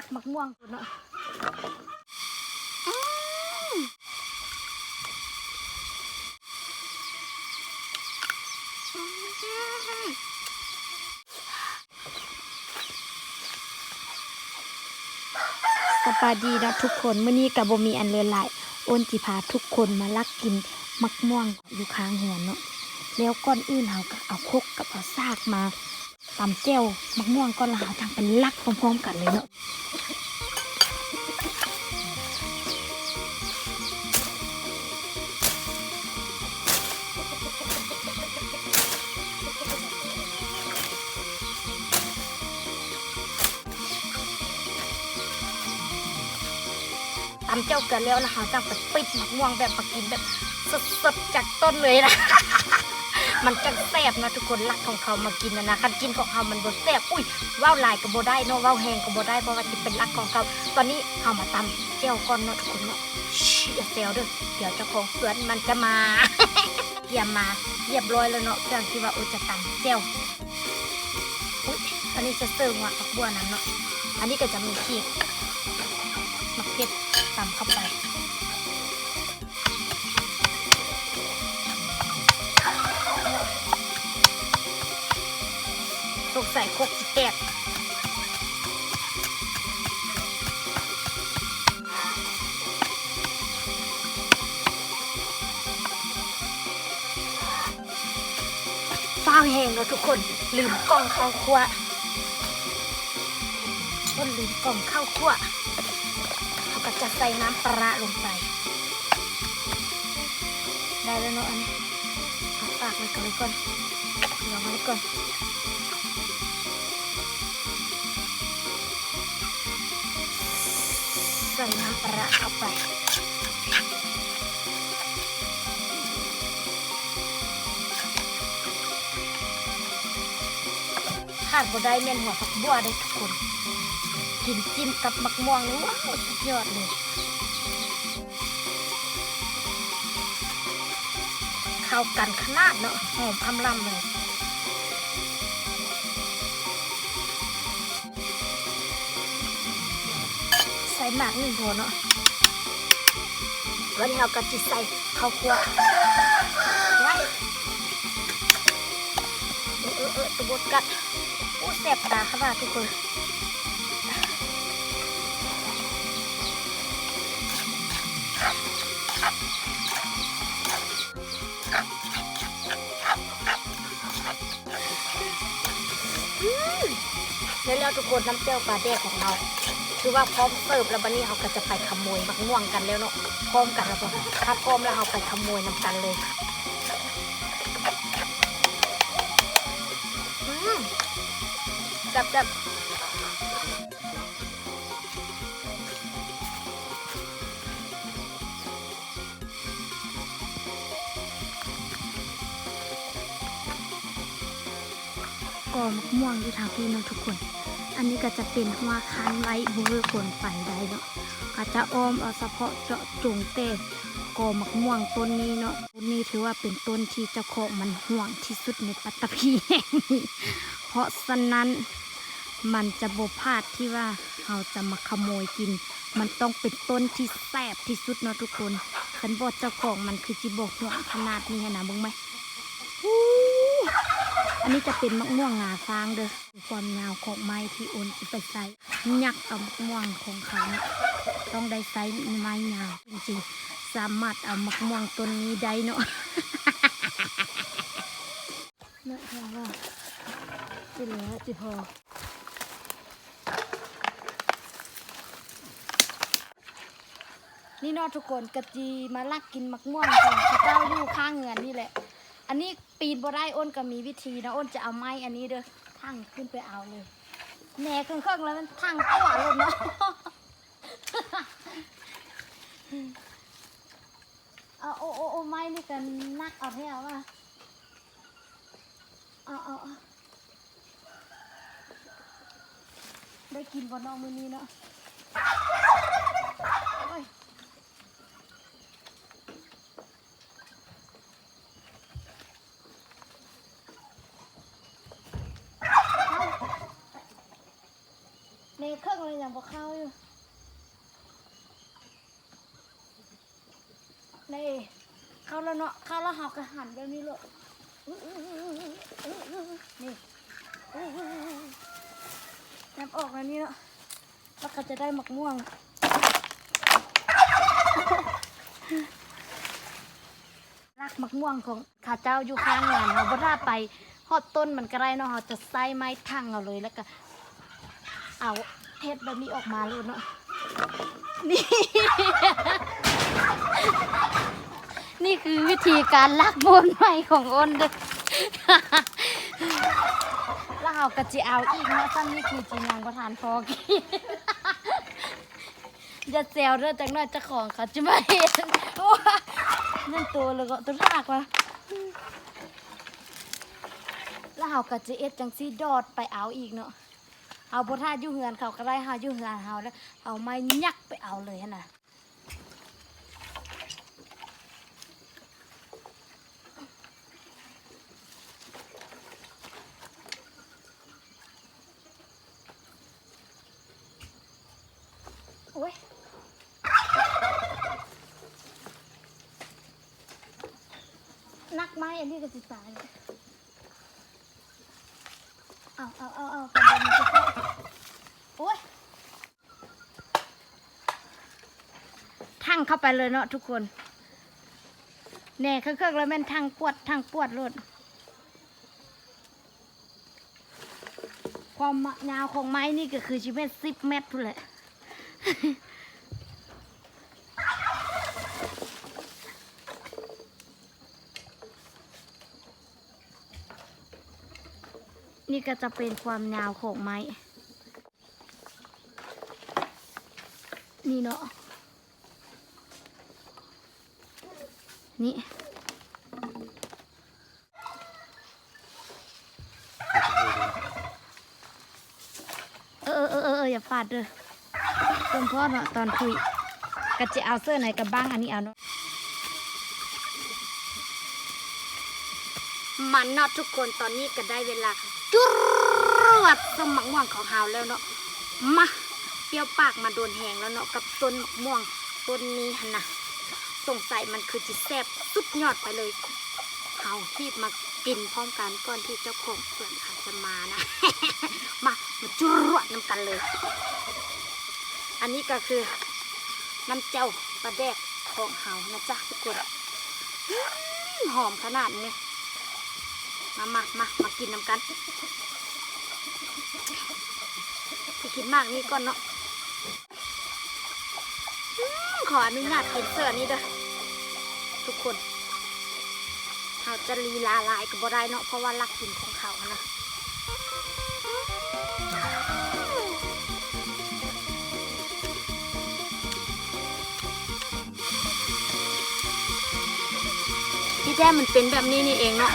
ลักมักม่วงเนาะสบายดีนะทุกคนเมื้อนี้กับบมีอันเลือนหลายอ้นจิพาทุกคนมาลักกินมักม่วงอยู่ข้างเหือนเนาะแล้วก่อนอื่นเราก็เอาคกกับเอาซากมา ตำแจ่วมักม่วงก่อนแล้วเราทางเป็นลักพร้อมๆกันเลยเนาะตำเจ้าเกลือแล้วนะคะจะไปปิดมะม่วงแบบมากินแบบสดๆจากต้นเลยนะ มันจะแซ่บนะทุกคนรักของเขามากินนะนะคันกินของเขามันบดแซ่บอุ้ยว่าวลายก็บได้เนาะว่าวแหงก็บได้เพราะว่าจะเป็นรักของเขาตอนนี้เขามาตำเจ้าก่อนเนาะทุกคนเนาะชิอย่าเซลเด้อเดี๋ยวเจ้าของสวนมันจะมาเตรียมมาเรียบร้อยแล้วเนาะเครื่องที่ว่าอุจะตำเจ้าอุ้ยอันนี้จะเสิร์ฟหัวผักบัวน้ำเนาะอันนี้ก็จะมีขีดมะเขือตำเข้าไป คกจิแตกฟ้าวแห้งแล้วทุกคนลืมกล่องข้าวคั่วคนลืมกล่องข้าวคั่วเขาก็จะใส่น้ำปลาลงไป ได้แล้วเนาะอันนี้อาปากไว้ก่อนเลยก่อนลองไว้ก่อน ร้าเข้าไปขาดบ่ได้เมนหัวผักบัวได้ทุกคน กินจิ้มกับมักม่วงนี่ว้าวสุดยอดเลยเข้ากันขนาดเนาะหอมคำล่ำเลย หมากหนึ่งพอเนาะวันนี้เราก็จะใส่ข้าวคั่วไว้เออเออเออตัวบดกัดอู้แสบตาขนาดทุกคนแล้วแล้วทุกคนน้ำเจ้าปลาแดกของเรา คือว่าพร้อมเสิร์ฟแล้วบันนี้เราก็จะไปขโมยมักม่วงกันแล้วเนาะพร้อมกันแล้วก็ถ้าพร้อมแล้วเราไปขโมยนำกันเลยอืมจับจับก่อมักม่วงอยู่ทางพี่เนาะทุกคน อันนี้ก็จะเป็นหัวคันไว้เบอร์คนไปได้เนาะก็จะอ้อมเอาเฉพาะเจาะจงเต้กอมักม่วงต้นนี้เนาะต้นนี้ถือว่าเป็นต้นที่เจ้าของมันห่วงที่สุดในปัตตภีแห่งนี้เพราะฉะนั้นมันจะบพลาดที่ว่าเราจะมาขโมยกิน มันต้องเป็นต้นที่แซ่บที่สุดเนาะทุกคนฉันบอกเจ้าของมันคือจิบกห่วงขนาดนี้นะมึงไหม อันนี้จะเป็นมะม่วงงาฟางเด้อความยาวของไม้ที่โอนสิไปใส่ยักเอามะม่วงของเขาต้องได้ไซส์ไม้ยาวจริงๆสามารถเอามะม่วงต้นนี้ได้เนาะเนาะค่ะว่าจิเหลือจิพอนี่นาะทุกคนกะจีมาลักกินมะม่วงของพระเจ้าอยู่ข้างเงินนี่แหละ อันนี้ ปีนบ่ได้อ้นก็มีวิธีนะอ้นจะเอาไม้อันนี้เด้อทั้งขึ้นไปเอาเลยแหน่เครื่องๆแล้วมันทั้งขวาลงเนาะเอาโอ้โอ้โอ้ไม้นี่กันนักเอาให้เอาว่าเอาเอาได้กินบ่เนอกมือนี้เนาะ เครื่องอะไรอย่างพวกเข้าอยู่นี่เข้าแล้วเนาะเข้าแล้วหอกกะหันแบบนี้เลยนี่น้ำออกแล้วนี้เนาะแล้วก็จะได้หมักม่วงรักหมักม่วงของข้าเจ้าอยู่ข้างงานเราบ่ถ้าไปฮอดต้นมันก็ไรเนาะเราจะใส่ไม้ทั้งเอาเลยแล้วก็เอา เฮ็ดแบบนี้ออกมาเลยเนาะนี่ นี่คือวิธีการลักบนไม้ของอ้นเด้อแล้วเราก็จะเอาอีกเนาะซ้ำนี่คือจีนังประทานพอกินจะเซลเด้อจังหน่อยเจ้าของเขาจะมาเห็นนั่นตัวเลยก็ตัวรากวะแล้วเขาก็จะเอ็ดจังซี่ดอดไปเอาอีกเนาะ เอาบทาอยู่เหือนเขาก็ได้เฮาอยู่เหือนเฮาแล้วเอาไม้ยักไปเอาเลยนะโอ้ยนักไม้อันนี้ก็สิตาย เอาเอาเอาเอากระเด็นจะเข้าโอ้ยทั้งเข้าไปเลยเนาะทุกคนแน่เครื่องๆแล้วแม่นทั้งปวดทั้งปวดรดความยาวของไม้นี่ก็คือชิเมตสิบเมตรทุเละ นี่ก็จะเป็นความยาวของไม้ นี่เนาะ นี่เออเออเออเอออย่าฟาดเด้อเพิ่มพ่อเนาะตอนคุยก็จะเอาเสื้อไหนกับบ้างอันนี้เอาเนาะมันเนาะทุกคนตอนนี้ก็ได้เวลา จุรวดสมมักม่วงของเฮาแล้วเนาะมาเปรี้ยวปากมาโดนแหงแล้วเนาะกับต้นมะม่วงต้นนี้หันนะสงสัยมันคือจิแซบสุดยอดไปเลยเฮาที่มากินพร้อมกันก่อนที่เจ้าของสวนเขาจะมานะ มามาจุรวดน้ำกันเลย อันนี้ก็คือน้ำเจ้าปลาแดกของเฮานะจ๊ะทุกคนหอมขนาดนี้ มามามามากินน้ำกันที่กินมากนี่ก่อนเนาะขออนุญาตกินเสื้อนี้เด้อทุกคนเขาจะลีลาลายก็บ่ได้เนาะเพราะว่ารักกินของเขานะที่แท้มันเป็นแบบนี้นี่เองเนาะ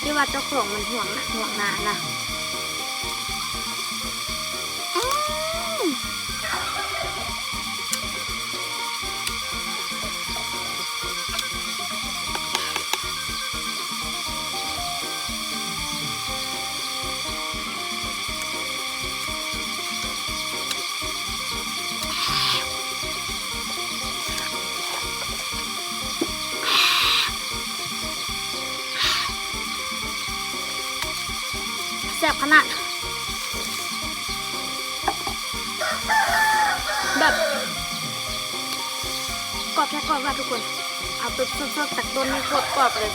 ที่ว่าเจ้าของมันห่วงนะห่วงนานะ แซ่บขนาด แบบกรอบแค่กรอบค่ะทุกคน เอาตึกสดๆตักต้นนี่โคตรกรอบเลย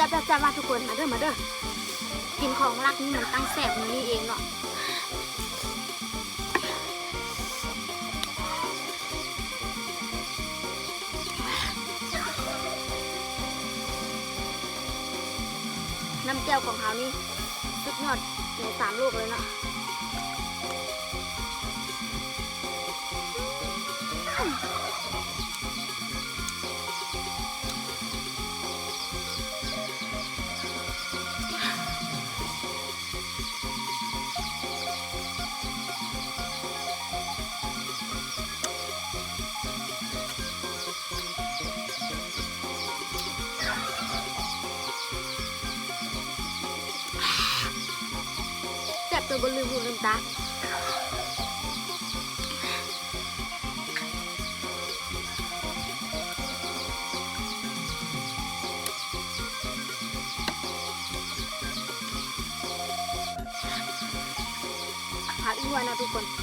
ซ่บแซ่บมาทุกคนมาเด้อมาเด้อกินของรักนี่มันตั้งแสบมือนี่เองเนาะน้ำแก้วของเขานี่สุดยอดในสามลูกเลยเนาะ แซ่บจนบนลื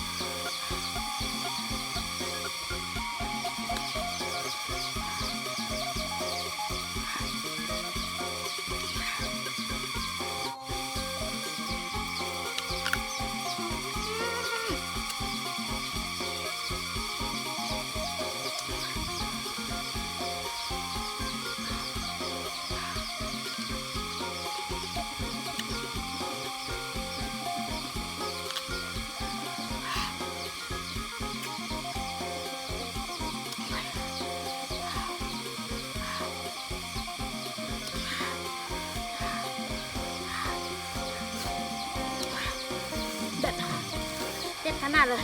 ขนาดเลย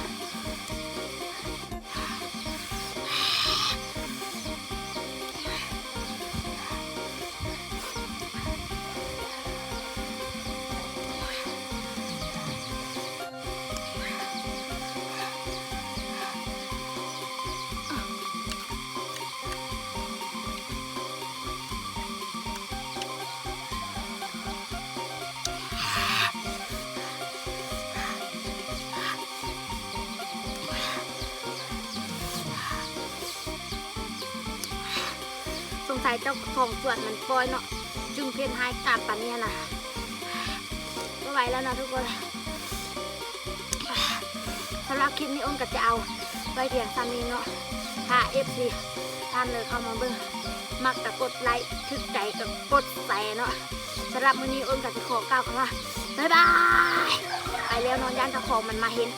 สัยเจ้าของสวนมันปล่อยเนาะจึงเพนหายกาบปันเนี่ยนะไม่ไหวแล้วนะทุกคนสำหรับคลิปนี้อ้นก็จะเอาไว้เพียงซ้ำนี้เนาะถ้าเอฟซีท่านเลยเข้ามาเบิ่งมักกับกดไลค์ถึกใจกับกดแชร์เนาะสำหรับมื้อนี้อ้นก็จะขอกล่าวคำว่าบ๊ายบายไปแล้วนอนย่านเจ้าของมันมาเห็น